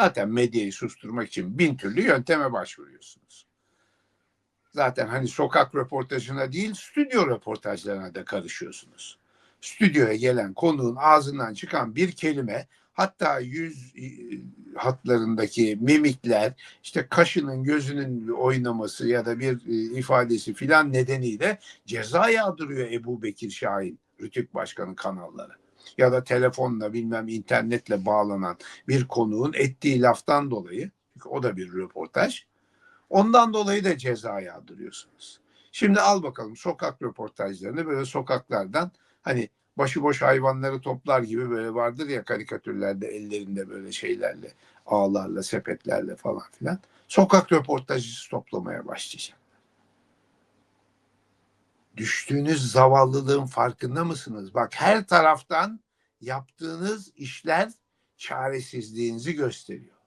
Zaten medyayı susturmak için bin türlü yönteme başvuruyorsunuz. Zaten hani sokak röportajına değil stüdyo röportajlarına da karışıyorsunuz. Stüdyoya gelen konuğun ağzından çıkan bir kelime hatta yüz e, hatlarındaki mimikler işte kaşının gözünün oynaması ya da bir e, ifadesi filan nedeniyle ceza yağdırıyor Ebu Bekir Şahin Rütük Başkanı kanalları ya da telefonla bilmem internetle bağlanan bir konuğun ettiği laftan dolayı çünkü o da bir röportaj ondan dolayı da ceza yağdırıyorsunuz. Şimdi al bakalım sokak röportajlarını böyle sokaklardan hani başıboş hayvanları toplar gibi böyle vardır ya karikatürlerde ellerinde böyle şeylerle ağlarla sepetlerle falan filan sokak röportajı toplamaya başlayacak. Düştüğünüz zavallılığın farkında mısınız? Bak her taraftan yaptığınız işler çaresizliğinizi gösteriyor.